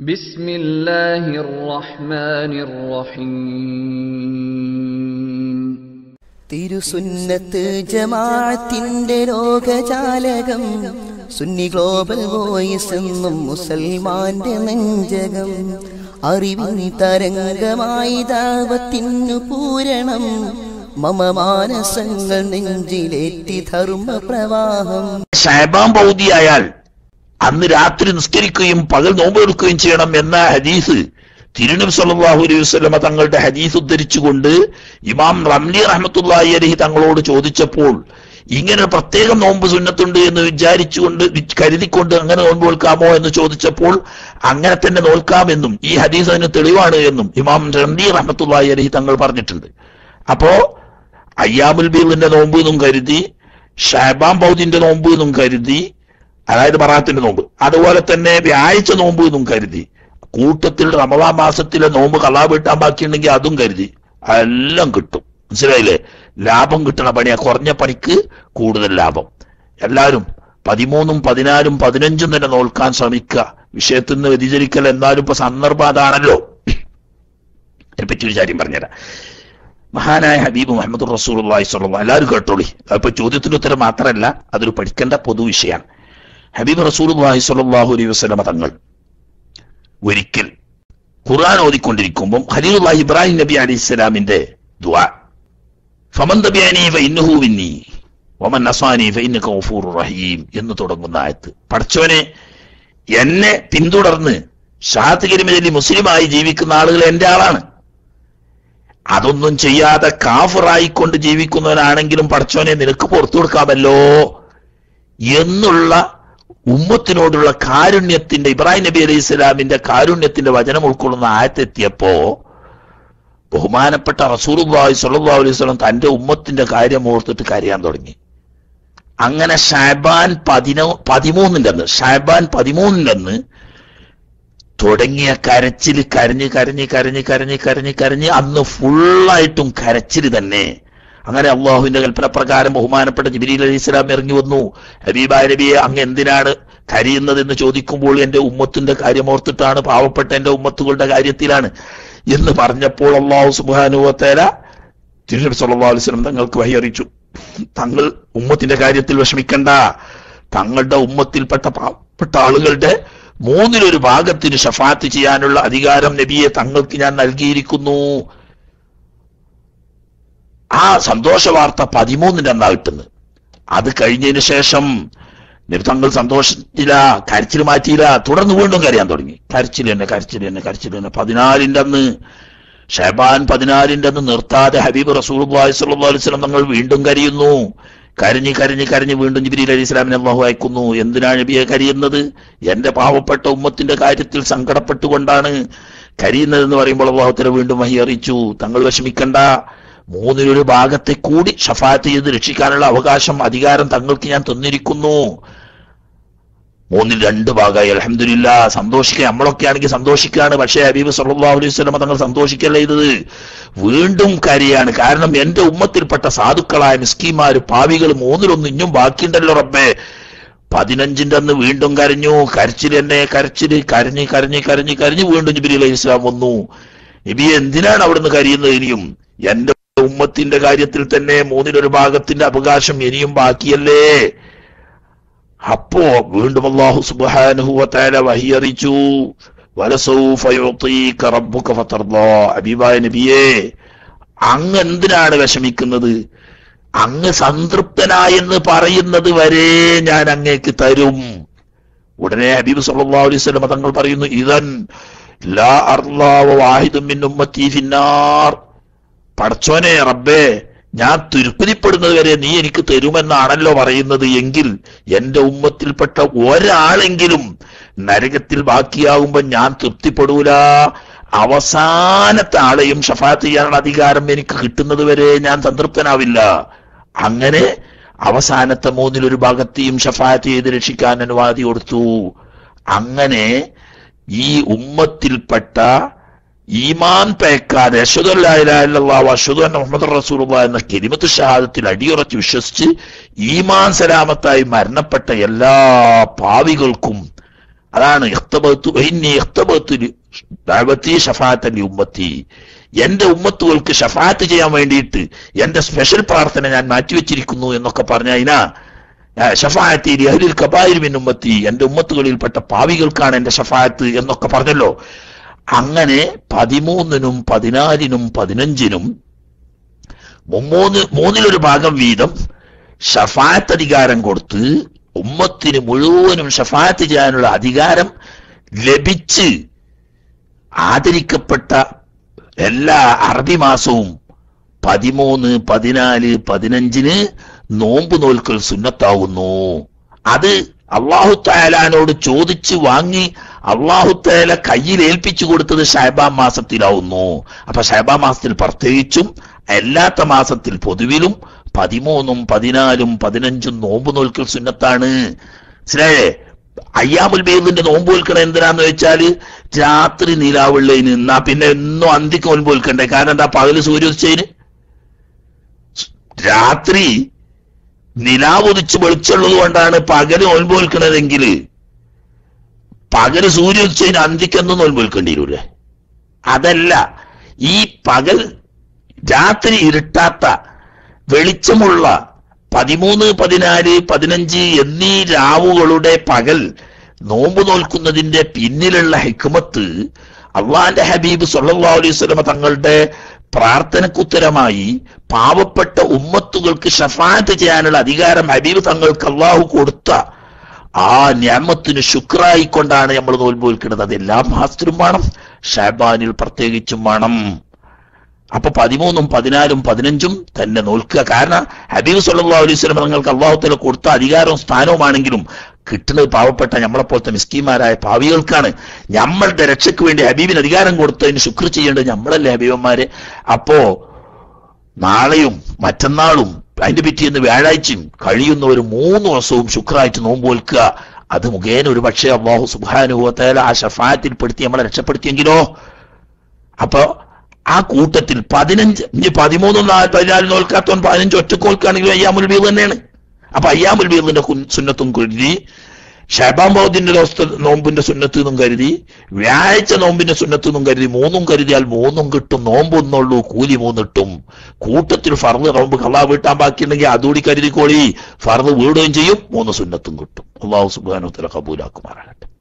بسم الله الرحمن الرحيم തിരുസുന്നത്ത് ജമാഅത്തിന്റെ ലോകജാലകം Sunni global voice എന്നും മുസൽമാന്റെ നെഞ്ചകം അറിവിൻ തരംഗമായി ദാവത്തിനു പൂരണം മമ മാനസങ്ങൾ നെഞ്ചിലേറ്റി ധർമ്മ പ്രവാഹം ഷാബാൻ പൗതിയായാൽ അന്ന് രാത്രി നിസ്കരിക്കുകയും പകൽ നോമ്പെടുക്കുകയും ചെയ്യണം എന്ന ഹദീസ് തിരുനബി സല്ലല്ലാഹു അലൈഹി വസല്ലമ തങ്ങളുടെ ഹദീസ് ഉദ്ധരിച്ചുകൊണ്ട് ഇമാം റംലി റഹ്മത്തുള്ളാഹി അലൈഹി തങ്ങളോട് ചോദിച്ചപ്പോൾ ഇങ്ങനെ പ്രത്യേകം നോമ്പ് സുന്നത്തുണ്ട് എന്ന് വിചാരിച്ചുകൊണ്ട് കരുതിക്കൊണ്ട് അങ്ങനെ നോമ്പ് നോൽക്കാമോ എന്ന് ചോദിച്ചപ്പോൾ അങ്ങനെ തന്നെ നോൽക്കാമെന്നും ഈ ഹദീസ് അതിന് തെളിവാണ് എന്നും ഇമാം റംലി റഹ്മത്തുള്ളാഹി അലൈഹി തങ്ങൾ പറഞ്ഞിട്ടുണ്ട്. അപ്പോ അയ്യാമുൽ ബീറിന്റെ നോമ്പ് എന്നും കരുതി ഷാബാൻ ബൗദിന്റെ നോമ്പ് എന്നും കരുതി അതായത് ബറാത്തിന്റെ നോമ്പ്. അതുപോലെ തന്നെ വ്യാഴ്ച നോമ്പ് എന്നും കരുതി. കൂട്ടത്തിൽ റമദാ മാസത്തിലെ നോമ്പ് കള്ളാ വീട്ടാൻ ബാക്കിയുണ്ടെങ്കിൽ അതും കരുതി. എല്ലാം കിട്ടും. മനസ്സിലായില്ലേ? ലാഭം കിട്ടണ പണിയാ. കുറഞ്ഞ പണിക്ക് കൂടുതൽ ലാഭം. എല്ലാവരും പതിമൂന്നും പതിനാലും പതിനഞ്ചും തന്നെ നോൽക്കാൻ ശ്രമിക്കുക. വിഷയത്തിൽ നിന്ന് വ്യതിചരിക്കൽ എന്നാലും ഇപ്പൊ സന്ദർഭം അതാണല്ലോ. അതിനെപ്പറ്റി ഒരു കാര്യം പറഞ്ഞുതരാം. മഹാനായ ഹബീബ് മുഹമ്മദ് റസൂൽ സ്വല്ലാം എല്ലാവരും കേട്ടോളി. അപ്പൊ ചോദ്യത്തിന്റെ ഉത്തരം മാത്രമല്ല അതൊരു പഠിക്കേണ്ട പൊതുവിഷയമാണ് ഹബീബ് റസൂൽ സ്വല്ലല്ലാഹു അലൈഹി വസല്ലമ തങ്ങൾ ഒരിക്കൽ ഖുർആൻ ഓതിക്കൊണ്ടിരിക്കുമ്പോൾ ഖലീലുല്ലാഹി ഇബ്രാഹിം നബി അലി സ്വലാമിന്റെ ദുആ. ഫമൻ വമൻ ഫഇന്നക റഹീം എന്ന് തുടങ്ങുന്ന ആയത്ത്. പഠിച്ചവനെ എന്നെ പിന്തുടർന്ന് ഷാത്ത് കരിമലി മുസ്ലിമായി ജീവിക്കുന്ന ആളുകൾ എന്റെ ആളാണ്. അതൊന്നും ചെയ്യാതെ കാഫറായിക്കൊണ്ട് ജീവിക്കുന്നവനാണെങ്കിലും പഠിച്ചവനെ നിനക്ക് പുറത്തു കൊടുക്കാമല്ലോ എന്നുള്ള ഉമ്മത്തിനോടുള്ള കാരുണ്യത്തിന്റെ ഇബ്രാഹിം നബി അലൈഹി സ്വലാമിന്റെ കാരുണ്യത്തിന്റെ വചനം ഉൾക്കൊള്ളുന്ന ആയത്തെത്തിയപ്പോ ബഹുമാനപ്പെട്ട റസൂലുള്ളാഹി സ്വല്ലല്ലാഹു അലൈഹി സ്വലം തന്റെ ഉമ്മത്തിന്റെ കാര്യം ഓർത്തിട്ട് കരയാൻ തുടങ്ങി. അങ്ങനെ ഷാബാൻ പതിനോ പതിമൂന്നിന്റെ അന്ന് ഷാബാൻ പതിമൂന്നിന്റെ അന്ന് തുടങ്ങിയ കരച്ചിൽ കരഞ്ഞ് കരഞ്ഞ് കരഞ്ഞ് കരഞ്ഞ് കരഞ്ഞ് കരഞ്ഞ് അന്ന് ഫുള്ളായിട്ടും കരച്ചിൽ തന്നെ അങ്ങനെ അള്ളാഹുവിന്റെ കൽപ്പനപ്രകാരം ബഹുമാനപ്പെട്ട ജിബിലി അലൈഹി സ്വലാം ഇറങ്ങി വന്നു. ഹബീബായ നബിയെ അങ്ങ് എന്തിനാണ് കരിയുന്നതെന്ന് ചോദിക്കുമ്പോൾ എന്റെ ഉമ്മത്തിന്റെ കാര്യം ഓർത്തിട്ടാണ് പാവപ്പെട്ട എന്റെ ഉമ്മത്തുകളുടെ കാര്യത്തിലാണ് എന്ന് പറഞ്ഞപ്പോൾ അള്ളാഹു സുബാനുവത്തേല തിരുനബി സല്ലാ അലിസ്ലം തങ്ങൾക്ക് വഹി അറിയിച്ചു. തങ്ങൾ ഉമ്മത്തിന്റെ കാര്യത്തിൽ വിഷമിക്കണ്ട. തങ്ങളുടെ ഉമ്മത്തിൽപ്പെട്ട പാവപ്പെട്ട ആളുകളുടെ മൂന്നിലൊരു ഭാഗത്തിന് ഷഫാത്ത് ചെയ്യാനുള്ള അധികാരം നബിയെ തങ്ങൾക്ക് ഞാൻ നൽകിയിരിക്കുന്നു. ആ സന്തോഷ വാർത്ത പതിമൂന്നിന്റെ അന്നാ കിട്ടുന്നത് അത് കഴിഞ്ഞതിന് ശേഷം നിർത്തങ്ങൾ തങ്ങൾ സന്തോഷത്തില കരച്ചിൽ മാറ്റിയില്ല തുടർന്ന് വീണ്ടും കരയാൻ തുടങ്ങി. കരച്ചിൽ തന്നെ കരച്ചിൽ തന്നെ കരച്ചിൽ തന്നെ പതിനാലിന്റെ അന്ന് ഷെബാൻ പതിനാലിന്റെ അന്ന് നിർത്താതെ ഹബീബ് റസൂൽ വസല്ലം തങ്ങൾ വീണ്ടും കരയുന്നു. കരഞ്ഞ് കരഞ്ഞ് കരഞ്ഞ് വീണ്ടും ജിബിരി അലി ഇസ്ലാമിനെ അള്ളാഹു അയക്കുന്നു. എന്തിനാണ് നബിയെ കരയുന്നത്? എന്റെ പാവപ്പെട്ട ഉമ്മത്തിന്റെ കാര്യത്തിൽ സങ്കടപ്പെട്ടുകൊണ്ടാണ് കരയുന്നതെന്ന് പറയുമ്പോൾ അള്ളാഹുത്തല വീണ്ടും വഹി അറിയിച്ചു. തങ്ങൾ വിഷമിക്കണ്ട. മൂന്നിലൊരു ഭാഗത്തെ കൂടി ഷഫാത്ത് ചെയ്ത് രക്ഷിക്കാനുള്ള അവകാശം അധികാരം തങ്ങൾക്ക് ഞാൻ തന്നിരിക്കുന്നു. മൂന്നിൽ രണ്ട് ഭാഗമായി. അലഹമില്ല സന്തോഷിക്കുക. നമ്മളൊക്കെ ആണെങ്കിൽ സന്തോഷിക്കുകയാണ്. പക്ഷേ ഹബീബ് സല്ലല്ലാഹു അലൈഹി സ്വലമ തങ്ങൾ സന്തോഷിക്കല്ല ചെയ്തത്. വീണ്ടും കാര്യമാണ്. കാരണം എന്റെ ഉമ്മത്തിൽപ്പെട്ട സാധുക്കളായ മിസ്കിമാര് പാവികൾ മൂന്നിലൊന്നും ഇഞ്ഞും ബാക്കിയുണ്ടല്ലോ റബ്ബേ. പതിനഞ്ചിന്റെ അന്ന് വീണ്ടും കരഞ്ഞു. കരച്ചിൽ എന്നെ കരച്ചിൽ. കരഞ്ഞ് കരഞ്ഞ് കരഞ്ഞ് കരഞ്ഞ് വീണ്ടും ജിബിരി അലൈഹി ഇസ്ലാം വന്നു. നബി എന്തിനാണ് അവിടുന്ന് കരയുന്നത് ഇനിയും? എന്റെ ഉമ്മത്തിന്റെ കാര്യത്തിൽ തന്നെ മൂന്നിലൊരു ഭാഗത്തിന്റെ അവകാശം ഇനിയും ബാക്കിയല്ലേ? അപ്പോ വീണ്ടും അള്ളാഹു സുബ്ഹാനഹു വഹിയറിച്ചു നബിയേ അങ്ങ് എന്തിനാണ് വിഷമിക്കുന്നത്? അങ്ങ് സംതൃപ്തനായെന്ന് പറയുന്നത് വരെ ഞാൻ അങ്ങേക്ക് തരും. ഉടനെ ഹബീബ് സല്ലല്ലാഹു അലൈഹി തങ്ങൾ പറയുന്നു ഇതൻ ലാ അർ വാഹിദും പടച്ചോനെ റബ്ബേ ഞാൻ തുരുപ്പിനിപ്പെടുന്നത് വരെ നീ എനിക്ക് തരുമെന്നാണല്ലോ പറയുന്നത് എങ്കിൽ എന്റെ ഉമ്മത്തിൽപ്പെട്ട ഒരാളെങ്കിലും നരകത്തിൽ ബാക്കിയാവുമ്പോൾ ഞാൻ തൃപ്തിപ്പെടൂല. അവസാനത്തെ ആളെയും ഷഫാത്ത് ചെയ്യാനുള്ള അധികാരം എനിക്ക് കിട്ടുന്നത് വരെ ഞാൻ സംതൃപ്തനാവില്ല. അങ്ങനെ അവസാനത്തെ മൂന്നിലൊരു ഭാഗത്തെയും ഷഫാത്ത് ചെയ്ത് രക്ഷിക്കാൻ അനുവാദി കൊടുത്തു. അങ്ങനെ ഈ ഉമ്മത്തിൽപ്പെട്ട ഈമാൻ പേക്കാതെ റസൂലുള്ള എന്ന കെരിമത്ത് ഷഹാദത്തിൽ അടിയുറച്ച് വിശ്വസിച്ച് ഈമാൻ സലാമത്തായി മരണപ്പെട്ട എല്ലാ പാവികൾക്കും അതാണ് ഉമ്മത്തി. എന്റെ ഉമ്മത്തുകൾക്ക് ഷഫാത്ത് ചെയ്യാൻ വേണ്ടിയിട്ട് എന്റെ സ്പെഷ്യൽ പ്രാർത്ഥന ഞാൻ മാറ്റിവെച്ചിരിക്കുന്നു എന്നൊക്കെ പറഞ്ഞ അതിനാ ഷഫായത്തി അഹ്ലിൽ ഉമ്മത്തി എന്റെ ഉമ്മത്തുകളിൽപ്പെട്ട പാവികൾക്കാണ് എന്റെ ഷഫായത്ത് എന്നൊക്കെ പറഞ്ഞല്ലോ. അങ്ങനെ പതിമൂന്നിനും പതിനാലിനും പതിനഞ്ചിനും മൂന്ന് മൂന്നിലൊരു ഭാഗം വീതം ഷഫായത്ത് അധികാരം കൊടുത്ത് ഉമ്മത്തിന് മുഴുവനും ഷഫായത്ത് ചെയ്യാനുള്ള അധികാരം ലഭിച്ച് ആദരിക്കപ്പെട്ട എല്ലാ അറബി മാസവും പതിമൂന്ന് പതിനാല് പതിനഞ്ചിന് നോമ്പ് നോൽക്കൽ സുന്നത്താവുന്നു. അത് അള്ളാഹു തായാലോട് ചോദിച്ച് വാങ്ങി അള്ളാഹു താല കയ്യിൽ ഏൽപ്പിച്ചു കൊടുത്തത് ഷഹബാ മാസത്തിലാവുന്നു. അപ്പൊ ഷഹബാ മാസത്തിൽ പ്രത്യേകിച്ചും അല്ലാത്ത മാസത്തിൽ പൊതുവിലും പതിമൂന്നും പതിനാലും പതിനഞ്ചും നോമ്പ് നോൽക്കൽ സുന്നത്താണ്. മനസ്സിലായേ? അയ്യാമുൽ ബേദിന്റെ നോമ്പ് വിൽക്കണ എന്തിനാന്ന് വെച്ചാൽ രാത്രി നിലാവുള്ളതിന് എന്നാ പിന്നെ എന്നും അന്തിക്ക് നോമ്പ് വിൽക്കണ്ടേ കാരണം എന്താ? പകൽ സൂര്യോദിച്ചതിന് രാത്രി നിലാവുദിച്ച് വെളിച്ചുള്ളത് കൊണ്ടാണ് പകൽ നോൻപ് പകൽ അന്തിക്കൊന്നും നോൻപ് വിൽക്കേണ്ടി വരൂലേ? അതല്ല ഈ പകൽ രാത്രി ഇരുട്ടാത്ത വെളിച്ചമുള്ള പതിമൂന്ന് പതിനാല് പതിനഞ്ച് എന്നീ രാവുകളുടെ പകൽ നോമ്പ് നോൽക്കുന്നതിന്റെ പിന്നിലുള്ള ഹിക്മത്ത് അള്ളാന്റെ ഹബീബ് സല്ലല്ലാഹു അലൈഹി വസല്ലമ തങ്ങളുടെ പ്രാർത്ഥനക്കുത്തരമായി പാവപ്പെട്ട ഉമ്മത്തുകൾക്ക് ഷഫാത്ത് ചെയ്യാനുള്ള അധികാരം ഹബീബ് തങ്ങൾക്ക് അള്ളാഹു കൊടുത്ത ആ ഞാമത്തിന് ശുക്രായിക്കൊണ്ടാണ് നമ്മൾ നോൽമ്പ് വിൽക്കുന്നത് അത് എല്ലാ മാസത്തിലും വേണം ഷാബാനിൽ പ്രത്യേകിച്ചും വേണം. അപ്പൊ പതിമൂന്നും പതിനാലും പതിനഞ്ചും തന്നെ നോൽക്കുക കാരണം ഹബീബ് സല്ലല്ലാഹു അലൈഹി നിങ്ങൾക്ക് അള്ളാഹുത്തല കൊടുത്ത അധികാരവും സ്ഥാനവുമാണെങ്കിലും കിട്ടുന്നത് പാവപ്പെട്ട നമ്മളെപ്പോലത്തെ മിസ്കിമാരായ പാവികൾക്കാണ്. നമ്മളുടെ രക്ഷയ്ക്ക് വേണ്ടി ഹബീബിന് അധികാരം കൊടുത്തതിന് ശുക്ർ ചെയ്യേണ്ടത് നമ്മളല്ലേ ഹബീബന്മാരെ? അപ്പോ നാളെയും മറ്റന്നാളും അതിന്റെ പിറ്റേന്ന് വ്യാഴാഴ്ചയും കഴിയുന്ന ഒരു മൂന്ന് ദിവസവും ശുക്രായിട്ട് നോമ്പ് വെൽക്കുക. അത് മുഖേന ഒരു പക്ഷേ അള്ളാഹു സുബാനുഭവത്തേല ആ ഷഫായത്തിൽ പെടുത്തി നമ്മളെ രക്ഷപ്പെടുത്തിയെങ്കിലോ? അപ്പൊ ആ കൂട്ടത്തിൽ പതിനഞ്ച് ഇനി പതിമൂന്നും നാല് പതിനാല് നോൽക്കാത്തവൻ പതിനഞ്ച് ഒറ്റക്കോൽക്കാണെങ്കിലും അയ്യാമുൽ ബീദ് തന്നെയാണ്. അപ്പൊ അയ്യാമുൽ ബീദിന്റെ സുന്നത്തും കരുതി ഷാബാൻ ബൗദ്ദിന്റെ ദിവസത്തെ നോമ്പിന്റെ സുന്നത്ത് എന്നും കരുതി വ്യാഴാഴ്ച നോമ്പിന്റെ സുന്നത്ത് എന്നും കരുതി മൂന്നും കരുതിയാൽ മൂന്നും കിട്ടും നോമ്പൊന്നുള്ളൂ കൂലി മൂന്നിട്ടും കൂട്ടത്തിൽ ഫർദ് നോമ്പ് കള്ളാ വീട്ടാൻ ബാക്കിയുണ്ടെങ്കിൽ അതുകൂടി കരുതിക്കോളി. ഫർദ് വീടുകയും ചെയ്യും മൂന്ന് സുന്നത്തും കിട്ടും. അള്ളാഹു സുബാനു തല കബൂലാക്കുമാറാകട്ടെ.